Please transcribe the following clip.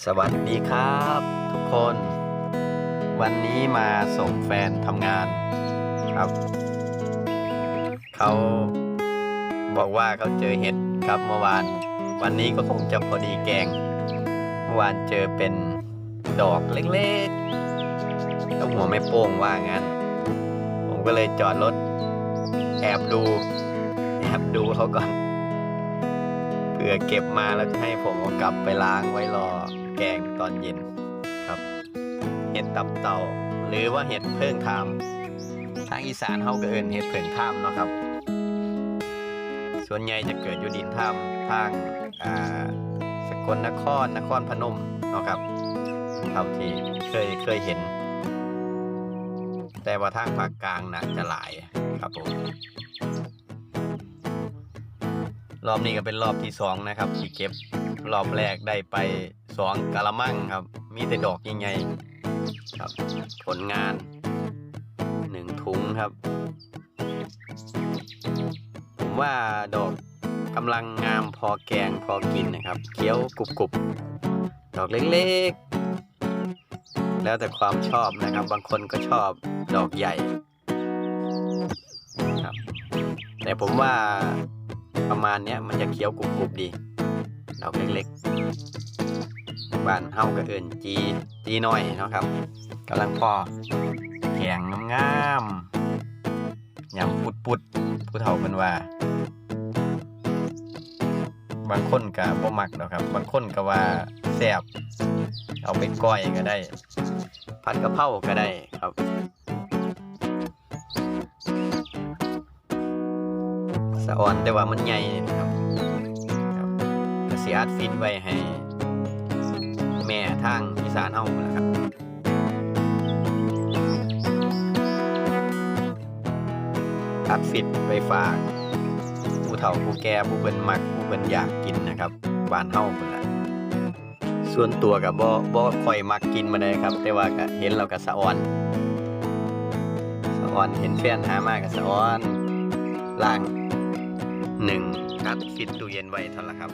สวัสดีครับ ทุกคน วันนี้มาส่งแฟนทำงานครับ เขาบอกว่าเขาเจอเห็ดครับเมื่อวาน วันนี้ก็คงจะพอดีแกง เมื่อวานเจอเป็นดอกเล็กๆแล้วหัวไม่โป้งว่างั้น ผมก็เลยจอดรถ แอบดู แอบดูเขาก่อนเผื่อเก็บมาแล้วจะให้ผมเอากลับไปล้างไว้รอ กงตอนเย็นครับ เห็ดตับเต่า หรือว่าเห็ดเพิ่งทามทางอีสานเขาก็เอินเห็ดเพิ่งทามเนาะครับ ส่วนใหญ่จะเกิดอยู่ดินทามทางสกลนครนครพนมเนาะครับเท่าที่เคยเคยเห็น แต่ว่าทางภาคกลางนะจะหลายครับผมรอบนี้ก็เป็นรอบที่สองนะครับที่เก็บรอบแรกได้ไป สองกะละมังครับ มีแต่ดอกใหญ่ๆครับ ผลงานหนึ่งถุงครับ ผมว่าดอกกำลังงามพอแกงพอกินนะครับเคี้ยวกรุบๆ ดอกเล็กๆ แล้วแต่ความชอบนะครับ บางคนก็ชอบดอกใหญ่ครับ แต่ผมว่าประมาณเนี้ยมันจะเคี้ยวกรุบๆดี ดอกเล็กๆ บ้านเฮาก็เอินจีจีน้อยเนาะครับกำลังพอแข็งงามๆยำปุดปุดๆผู้เฒ่าเป็นว่า บางคนก็บ่มักเนาะครับ บางคนก็ว่าแซ่บเอาไปก้อยก็ได้ ผัดกะเพราก็ได้ครับสะอ่อนแต่ว่ามันใหญ่นะครับครับก็สิอัดฟิตไว้ให้ ทางอีสานเฮานั่นแหละครับอัดฟิตไว้ฝากผู้เฒ่าผู้แก่ผู้เพิ่นมักผู้เพิ่นอยากกินนะครับบ้านเฮาพุ่นล่ะส่วนตัวก็บ่บ่ค่อยมักกินมาเลยครับ แต่ว่าก็เห็นแล้วก็สะออนสะออนเห็นแฟนหามากก็สะออนล่างหนึ่งนัดฟิตตู้เย็นไว้เท่านั้นละครับ